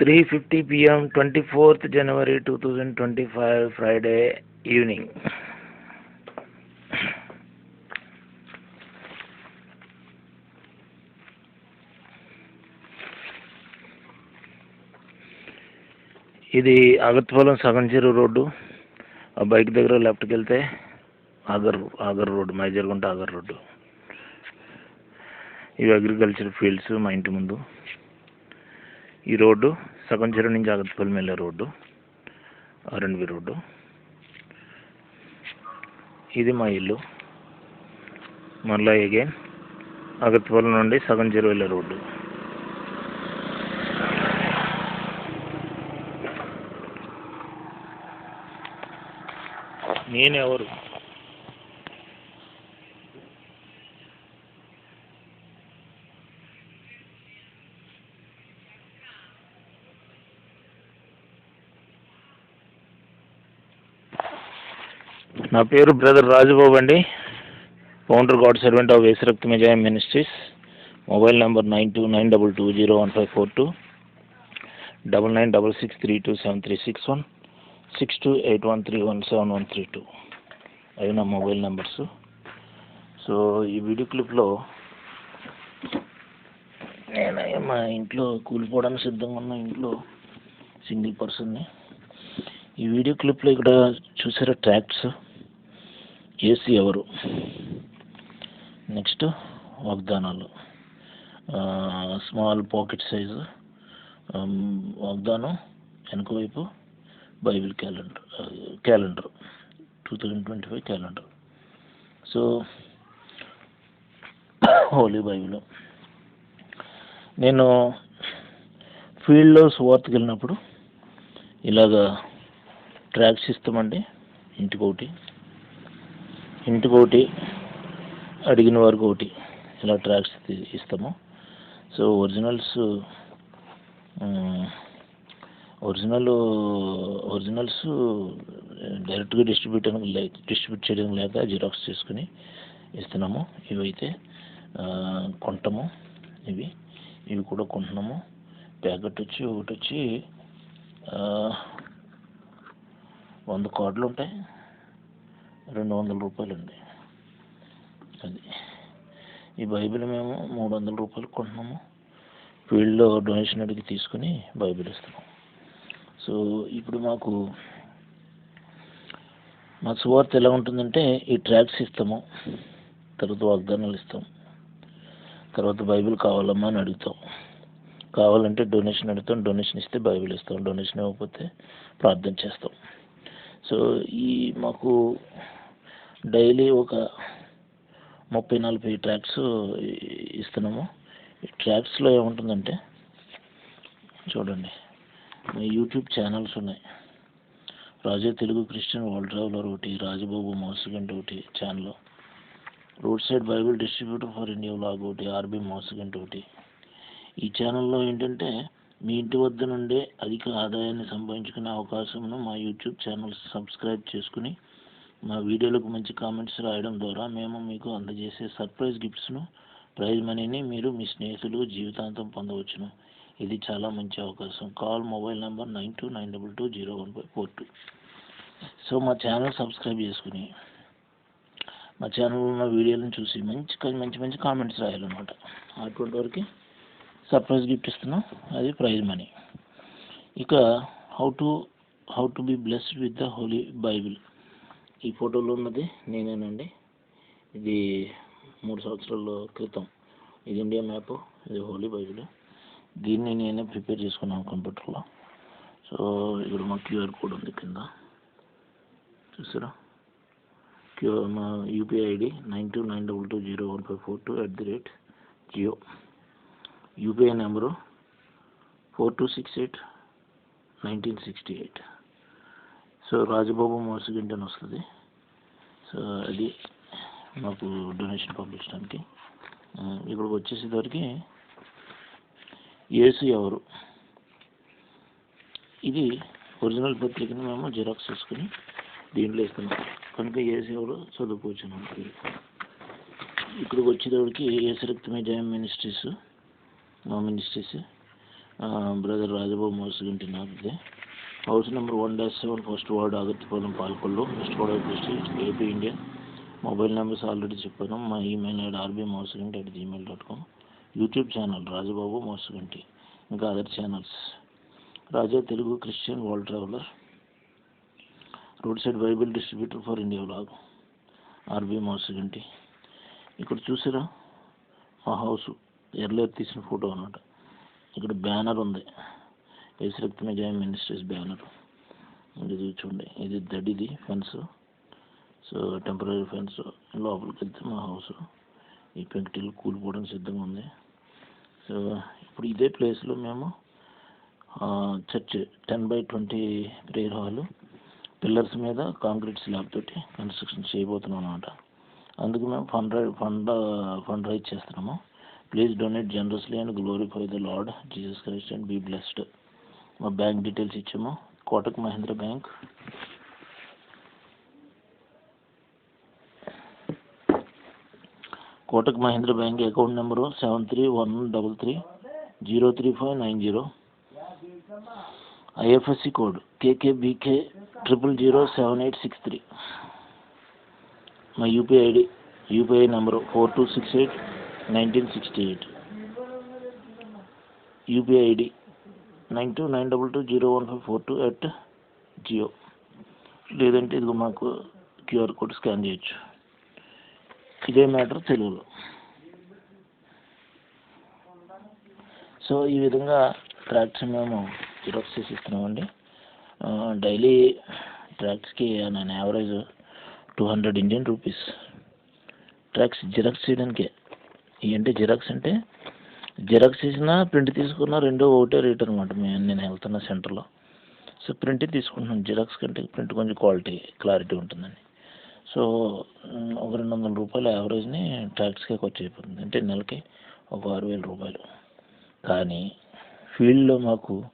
Three fifty PM twenty fourth January two thousand twenty five Friday evening ఇది అగత్పాలెం సగం చెరువు road. ఆ bike దగ్గర లెఫ్ట్కి వెళ్తే ఆగర్ ఆగర్ రోడ్డు మైజర్గుంట ఆగర్ రోడ్డు. ఇవి అగ్రికల్చర్ ఫీల్డ్స్ మా ఇంటి ముందు. ఈ రోడ్డు సగం చెరువు నుంచి అగత్పాలెం వెళ్ళే రోడ్డు ఆర్ఎండ్బి రోడ్డు. ఇది మా ఇల్లు. మళ్ళీ అగైన్ అగత్పాలెం నుండి సగం చెరువు వెళ్ళే రోడ్డు. నేనెవరు నా పేరు బ్రదర్ రాజుబాబు అండి. ఫౌండర్ గాడ్ సర్వెంట్ ఆఫ్ వేసరక్తి మెజాయం ministries. Mobile number nine two nine double two zero one five four two double nine double six three two seven three six one six two eight one three one seven one three two. అవి నా mobile numbers. So ఈ video క్లిప్లో నేను మా ఇంట్లో కూలిపోవడానికి సిద్ధంగా ఉన్న ఇంట్లో సింగిల్ పర్సన్ని. ఈ వీడియో క్లిప్లో ఇక్కడ చూసారా ట్రాక్ట్స్ ఏసీ ఎవరు? నెక్స్ట్ వాగ్దానాలు. స్మాల్ పాకెట్ సైజు వాగ్దానం వెనక వైపు Bible calendar calendar two thousand twenty five calendar. So Holy Bible. నేను ఫీల్డ్లో సువార్తకి వెళ్ళినప్పుడు ఇలాగా ట్రాక్స్ ఇస్తామండి ఇంటికి ఒకటి ఇంటికి ఒకటి అడిగిన వారికి ఒకటి. ఇలా ట్రాక్స్ ఇస్తాము. సో ఒరిజినల్స్ ఒరిజినల్ ఒరిజినల్స్ డైరెక్ట్గా డిస్ట్రిబ్యూట్ డిస్ట్రిబ్యూట్ చేయడం లేక జిరాక్స్ చేసుకుని ఇస్తున్నాము. ఇవైతే కొంటాము. ఇవి ఇవి కూడా కొంటున్నాము. ప్యాకెట్ వచ్చి ఒకటి వచ్చి వంద కార్డులు ఉంటాయి. రెండు వందల రూపాయలు అండి అది. ఈ బైబిల్ మేము మూడు వందల రూపాయలు కొంటున్నాము. ఫీల్డ్లో డొనేషన్ అడిగి తీసుకుని బైబిల్ ఇస్తున్నాం. సో ఇప్పుడు మాకు మా సువార్త ఎలా ఉంటుందంటే ఈ ట్రాక్స్ ఇస్తాము. తర్వాత వాగ్దానాలు ఇస్తాం. తర్వాత బైబిల్ కావాలమ్మా అని అడుగుతాం. కావాలంటే డొనేషన్ అడుగుతాం. డొనేషన్ ఇస్తే బైబిల్ ఇస్తాం. డొనేషన్ ఇవ్వకపోతే ప్రార్థన చేస్తాం. సో ఈ మాకు డైలీ ఒక ముప్పై నలభై ట్రాక్స్ ఇస్తున్నాము. ఈ ట్రాక్స్లో ఏముంటుందంటే చూడండి యూట్యూబ్ ఛానల్స్ ఉన్నాయి. Raja Telugu Christian world traveller ఒకటి రాజబాబు మోసగంట ఒకటి channel. Roadside Bible distributor for India log ఒకటి ఆర్బీ మోసగంట ఒకటి. ఈ ఛానల్లో ఏంటంటే మీ ఇంటి వద్ద నుండే అధిక ఆదాయాన్ని సంపాదించుకునే అవకాశమును మా యూట్యూబ్ ఛానల్ సబ్స్క్రైబ్ చేసుకుని మా వీడియోలకు మంచి కామెంట్స్ రాయడం ద్వారా మేము మీకు అందజేసే సర్ప్రైజ్ గిఫ్ట్స్ను ప్రైజ్ మనీని మీరు మీ స్నేహితులు జీవితాంతం పొందవచ్చును. ఇది చాలా మంచి అవకాశం. Call mobile number nine two nine double two zero one five four two so మా ఛానల్ సబ్స్క్రైబ్ చేసుకుని మా ఛానల్లో ఉన్న వీడియోలను చూసి మంచి మంచి మంచి కామెంట్స్ రాయాలన్నమాట. అటువంటి వరకు సర్ప్రైజ్ గిఫ్ట్ ఇస్తున్నాం. అది ప్రైజ్ మనీ ఇక how to how to be blessed with the Holy Bible ఈ ఫోటోలో ఉన్నది నేనేనండి. ఇది మూడు సంవత్సరాల క్రితం. ఇది ఇండియా మ్యాప్ ఇది హోలీ బైబిల్ దీన్ని నేనే ప్రిపేర్ చేసుకున్నాను కంప్యూటర్లో. సో ఇక్కడ మా క్యూఆర్ కోడ్ ఉంది కింద. చూసారా? క్యూ మా UPI ID nine two nine double two zero one five four two at the rate Jio. UPI number four two six eight nineteen sixty eight. So Rajababu Mosaginti అని వస్తుంది. So అది మాకు donation పంపించడానికి. ఇక్కడికి వచ్చేసేసరికి ఏసు ఎవరు? ఇది original పత్రికను మేము జిరాక్స్ చేసుకుని దీంట్లో ఇస్తున్నాం. కనుక ఏసు ఎవరు చదువుకోవచ్చు మనకి. ఇక్కడికి వచ్చేటప్పటికి ఏసరక్తమే జయం మినిస్ట్రీస్ మా మినిస్ట్రీస్. బ్రదర్ రాజబాబు మోసగింటి నాది house number one dash seven first ward Agathipalem Palakollu west Godavari district AP India mobile numbers already చెప్పాను. మా email ID R B Mosaganti at Gmail dot com YouTube channel Rajababu Mosaganti ఇంకా other channels Raja Telugu Christian world traveller roadside Bible distributor for India blog R B Mosaganti ఇక్కడ చూసారా? మా house ఎర్లర్ తీసిన photo అన్నమాట. ఇక్కడ banner ఉంది. ఏసురక్తమే జయం ministries banner ఇది చూడండి ఇది దడిది ఫెన్స్ సో టెంపరీ ఫెన్స్ లోపలికి వెళ్తే మా హౌస్ ఈ పెంకుటిల్లు కూలిపోవడం సిద్ధంగా ఉంది సో ఇప్పుడు ఇదే ప్లేస్లో మేము church ten by twenty prayer hall pillars మీద కాంక్రీట్ స్లాబ్ తోటి కన్స్ట్రక్షన్ చేయబోతున్నాం అనమాట అందుకు మేము ఫండ్ రై ఫండ్ ఫండ్ రైజ్ చేస్తున్నాము please donate generously and glorify the Lord Jesus Christ and be blessed మా బ్యాంక్ డీటెయిల్స్ ఇచ్చాము. Kotak Mahindra bank. Kotak Mahindra bank account number seven three one double three zero three five nine zero. IFSC code K K B K triple zero seven eight six three. మా UPI ID UPI number four two six eight nineteen sixty eight. UPI ID nine two nine double two zero one five four two at Jio లేదంటే ఇదిగో మాకు QR code scan చేయొచ్చు. ఇదే matter తెలుగులో. So ఈ విధంగా tracks మేము xerox చేసి ఇస్తున్నామండి డైలీ ట్రాక్స్కి నేను average two hundred Indian rupees. Tracks Xerox చేయడానికే. ఏంటి జిరాక్స్ అంటే జిరాక్స్ ఇచ్చినా ప్రింట్ తీసుకున్న రెండో ఒకటే రేట్ అనమాట మేము నేను వెళ్తున్న సెంటర్లో సో ప్రింట్ తీసుకుంటున్నాను. జిరాక్స్ కంటే ప్రింట్ కొంచెం క్వాలిటీ క్లారిటీ ఉంటుందని. సో ఒక రెండు వందల రూపాయలు యావరేజ్ని ట్యాక్స్కే ఖర్చు అయిపోతుంది. అంటే నెలకి ఒక ఆరు వేల రూపాయలు. కానీ ఫీల్డ్లో మాకు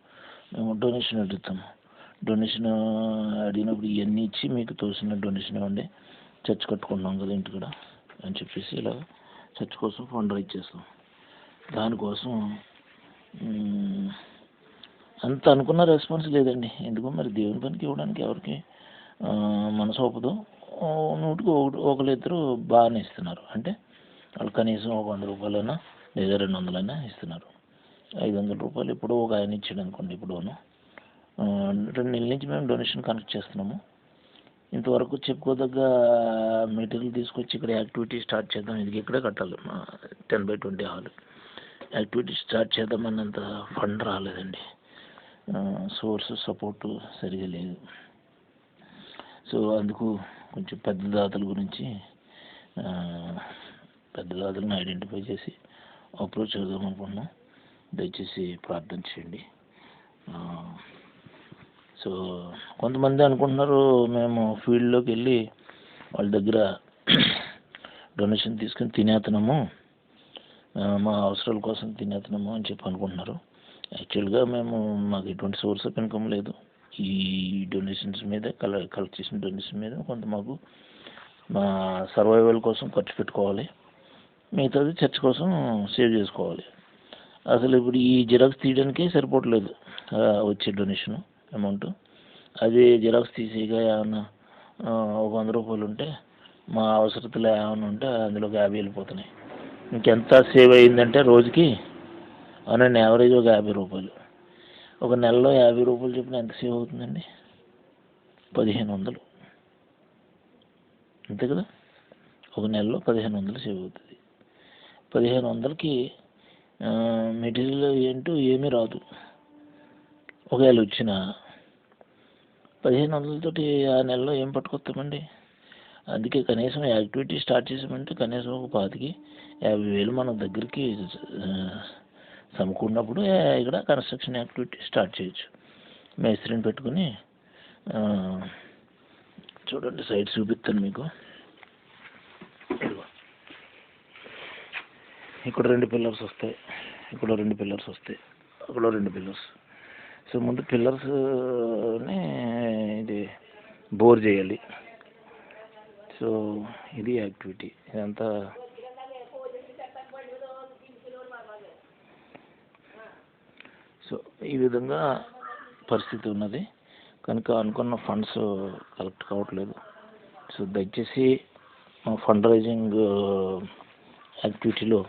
మేము డొనేషన్ అడుగుతాము డొనేషన్ అడిగినప్పుడు ఇవన్నీ ఇచ్చి మీకు తోసిన డొనేషన్ ఇవ్వండి. చర్చ్ కట్టుకుంటున్నాం కదా ఇంటి కూడా అని చెప్పేసి ఇలా చర్చ్ కోసం ఫండ్ రైజ్ చేస్తాం. దానికోసం అంత అనుకున్న రెస్పాన్స్ లేదండి. ఎందుకో మరి దేవుని పనికి ఇవ్వడానికి ఎవరికి మనసు ఒప్పదు. నూటికి ఒకటి ఒకరిద్దరు బాగానే ఇస్తున్నారు. అంటే వాళ్ళు కనీసం ఒక వంద రూపాయలైనా లేదా రెండు వందలైనా ఇస్తున్నారు. ఐదు వందల రూపాయలు ఇప్పుడు ఒక ఆయన ఇచ్చాడు అనుకోండి ఇప్పుడును. రెండు నెలల నుంచి మేము డొనేషన్ కనెక్ట్ చేస్తున్నాము. ఇంతవరకు చెప్పుకోదగ్గ మెటీరియల్ తీసుకొచ్చి ఇక్కడ యాక్టివిటీ స్టార్ట్ చేద్దాం. ఇది ఇక్కడే కట్టాలి? మా ten by twenty hall. Activity start చేద్దామన్నంత fund రాలేదండి. సోర్స్ సపోర్టు సరిగా లేదు. సో అందుకు కొంచెం పెద్ద దాతల గురించి పెద్ద దాతలను ఐడెంటిఫై చేసి అప్రోచ్ అవుదాం అనుకుంటున్నాం. దయచేసి ప్రార్థన చేయండి. సో కొంతమంది అనుకుంటున్నారు మేము ఫీల్డ్లోకి వెళ్ళి వాళ్ళ దగ్గర డొనేషన్ తీసుకుని తినేస్తున్నాము మా అవసరాల కోసం తినేస్తున్నాము అని చెప్పి అనుకుంటున్నారు. యాక్చువల్గా మేము మాకు ఎటువంటి సోర్స్ ఆఫ్ ఇన్కమ్ లేదు. ఈ డొనేషన్స్ మీద కల కలెక్ట్ చేసిన డొనేషన్ మీద కొంత మాకు మా సర్వైవల్ కోసం ఖర్చు పెట్టుకోవాలి. మిగతాది చర్చ్ కోసం సేవ్ చేసుకోవాలి. అసలు ఇప్పుడు ఈ జిరాక్స్ తీయడానికే సరిపోవట్లేదు వచ్చే డొనేషన్ అమౌంట్ అదే జిరాక్స్ తీసేగా ఏమన్నా ఒక వంద రూపాయలు ఉంటే మా అవసరతలు ఏమైనా ఉంటే అందులోకి యాభై వెళ్ళిపోతున్నాయి. ఇంకెంత సేవ్ అయిందంటే రోజుకి అవునండి యావరేజ్ ఒక యాభై రూపాయలు. ఒక నెలలో యాభై రూపాయలు చొప్పున ఎంత సేవ్ అవుతుందండి? పదిహేను వందలు. అంతే కదా? ఒక నెలలో పదిహేను వందలు సేవ్ అవుతుంది. పదిహేను వందలకి మెటీరియల్ ఏంటో ఏమీ రాదు. ఒకవేళ వచ్చిన పదిహేను వందలతోటి ఆ నెలలో ఏం పట్టుకొస్తామండి? అందుకే కనీసం యాక్టివిటీ స్టార్ట్ చేసామంటే కనీసం ఒక పాతికి యాభై వేలు మన దగ్గరికి సమకూడినప్పుడు ఇక్కడ కన్స్ట్రక్షన్ యాక్టివిటీ స్టార్ట్ చేయొచ్చు. మేస్త్రిని పెట్టుకుని చూడండి సైడ్ చూపిస్తాను మీకు. ఇక్కడ రెండు పిల్లర్స్ వస్తాయి. ఇక్కడ రెండు పిల్లర్స్ వస్తాయి. అక్కడ రెండు పిల్లర్స్. సో ముందు పిల్లర్స్ని ఇది బోర్ చేయాలి. సో ఇది యాక్టివిటీ. ఇదంతా సో సో ఈ విధంగా పరిస్థితి ఉన్నది. కనుక అనుకున్న ఫండ్స్ కలెక్ట్ కావట్లేదు. సో దయచేసి మా ఫండ్ రైజింగ్ యాక్టివిటీలో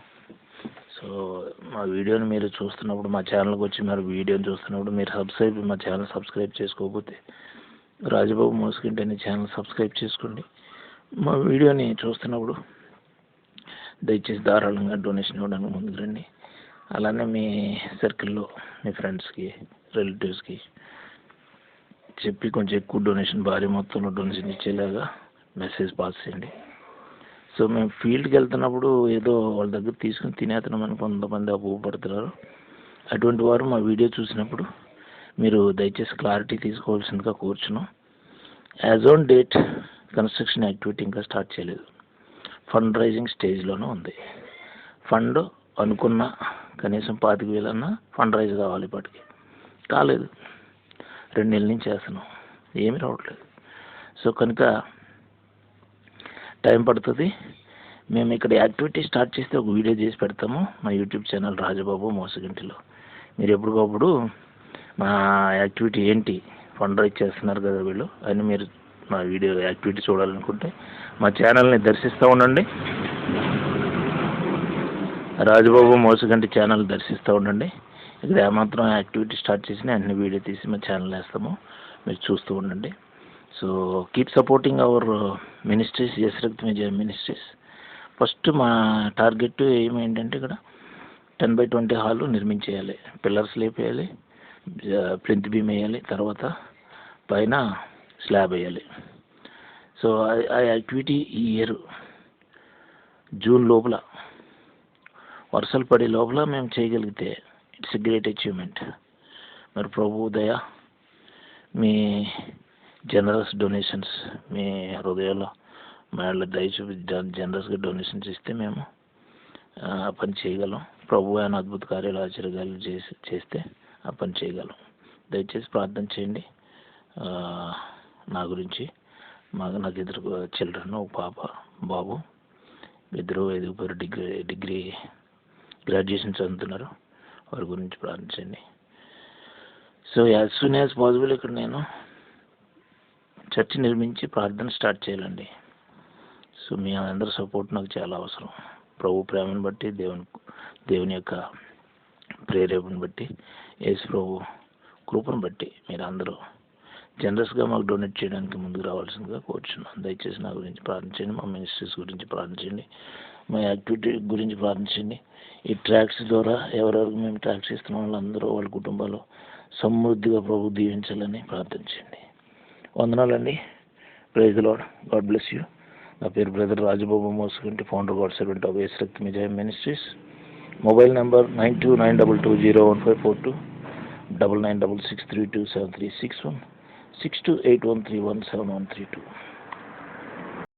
సో మా వీడియోని మీరు చూస్తున్నప్పుడు మా ఛానల్కి వచ్చి మీరు వీడియోని చూస్తున్నప్పుడు మీరు సబ్స్క్రైబ్ మా ఛానల్ సబ్స్క్రైబ్ చేసుకోకపోతే రాజబాబు మోసుకుంటే అనే ఛానల్ సబ్స్క్రైబ్ చేసుకోండి. మా వీడియోని చూస్తున్నప్పుడు దయచేసి ధారాళంగా డొనేషన్ ఇవ్వడానికి ముందుకు రండి. అలానే మీ సర్కిల్లో మీ ఫ్రెండ్స్కి రిలేటివ్స్కి చెప్పి కొంచెం ఎక్కువ డొనేషన్ భారీ మొత్తంలో డొనేషన్ ఇచ్చేలాగా మెసేజ్ పాస్ చేయండి. సో మేము ఫీల్డ్కి వెళ్తున్నప్పుడు ఏదో వాళ్ళ దగ్గర తీసుకుని తినేస్తున్నామని కొంతమంది అపోహపడుతున్నారు. అటువంటి వారు మా వీడియో చూసినప్పుడు మీరు దయచేసి క్లారిటీ తీసుకోవాల్సిందిగా కోరుచున్నాం. As on date construction activity ఇంకా స్టార్ట్ చేయలేదు. ఫండ్ రైజింగ్ స్టేజ్లోనే ఉంది. ఫండ్ అనుకున్న కనీసం పాతిక వేలన్నా ఫండ్ రైజ్ కావాలి ఇప్పటికి. కాలేదు. రెండు నెలల నుంచి చేస్తున్నాం. ఏమీ రావట్లేదు. సో కనుక టైం పడుతుంది. మేము ఇక్కడ యాక్టివిటీ స్టార్ట్ చేస్తే ఒక వీడియో చేసి పెడతాము. మా యూట్యూబ్ ఛానల్ రాజబాబు మోసగింటిలో. మీరు ఎప్పటికప్పుడు మా యాక్టివిటీ ఏంటి? ఫండ్ రైజ్ చేస్తున్నారు కదా వీళ్ళు. అని మీరు మా వీడియో యాక్టివిటీ చూడాలనుకుంటే మా ఛానల్ని దర్శిస్తూ ఉండండి. రాజబాబు మోసగంటి ఛానల్ దర్శిస్తూ ఉండండి. ఇక్కడ ఏమాత్రం యాక్టివిటీ స్టార్ట్ చేసిన అన్ని వీడియో తీసి మా ఛానల్ వేస్తాము. మీరు చూస్తూ ఉండండి. So keep supporting our ministries జయశ్రక్తి విజయ మినిస్ట్రీస్ ఫస్ట్ మా టార్గెట్ ఏమేంటంటే ఇక్కడ టెన్ బై ట్వంటీ హాల్ నిర్మించేయాలి. పిల్లర్స్ లేపేయాలి. Uh, ప్లింత్ బీమ్ వేయాలి. తర్వాత పైన స్లాబ్ వేయాలి. సో ఆ- యాక్టివిటీ ఈ ఇయర్ జూన్ లోపల వర్షాలు పడే లోపల మేము చేయగలిగితే ఇట్స్ ఎ గ్రేట్ అచీవ్మెంట్ మరి ప్రభు దయ మీ జనరస్ డొనేషన్స్ మీ హృదయంలో మా దయ చూపి జనరస్గా డొనేషన్స్ ఇస్తే మేము ఆ ఆ పని చేయగలం. ప్రభు ఆయన అద్భుత కార్యాలు ఆశ్చర్యాలు చేసి చేస్తే ఆ పని చేయగలం. దయచేసి ప్రార్థన చేయండి. ఆ, నా గురించి. మాకు నాకు ఇద్దరు చిల్డ్రన్ ఒక పాప బాబు. ఇద్దరు ఎదుగుపోయారు డిగ్రీ డిగ్రీ గ్రాడ్యుయేషన్ చదువుతున్నారు. వారి గురించి ప్రార్థించండి. So as soon as possible ఇక్కడ నేను చర్చి నిర్మించి ప్రార్థన స్టార్ట్ చేయాలండి. సో మీ అందరి సపోర్ట్ నాకు చాలా అవసరం. ప్రభు ప్రేమను బట్టి దేవుని దేవుని యొక్క ప్రేరేపణ బట్టి యేసు ప్రభు కృపను బట్టి మీరు అందరూ జనరస్గా మాకు డొనేట్ చేయడానికి ముందుకు రావాల్సిందిగా కోరుచున్నాను దయచేసి నా గురించి ప్రార్థించండి మా మినిస్ట్రీస్ గురించి ప్రార్థించండి మా యాక్టివిటీ గురించి ప్రార్థించండి ఈ ట్రాక్స్ ద్వారా ఎవరెవరికి మేము ట్రాక్స్ ఇస్తున్న వాళ్ళందరూ వాళ్ళ కుటుంబాలు సమృద్ధిగా ప్రభు దీవించాలని ప్రార్థించండి వందనాలండి. Praise Lord God bless you నా పేరు బ్రదర్ రాజబాబు మోసుకుంటే ఫౌండర్ గాడ్ సర్వెంట్ ఆఫ్ ఎస్ మిజాయ్ ministries. Mobile number nine two nine double two zero one five four two double nine double six three two seven three six one. six two eight one three one seven one three two.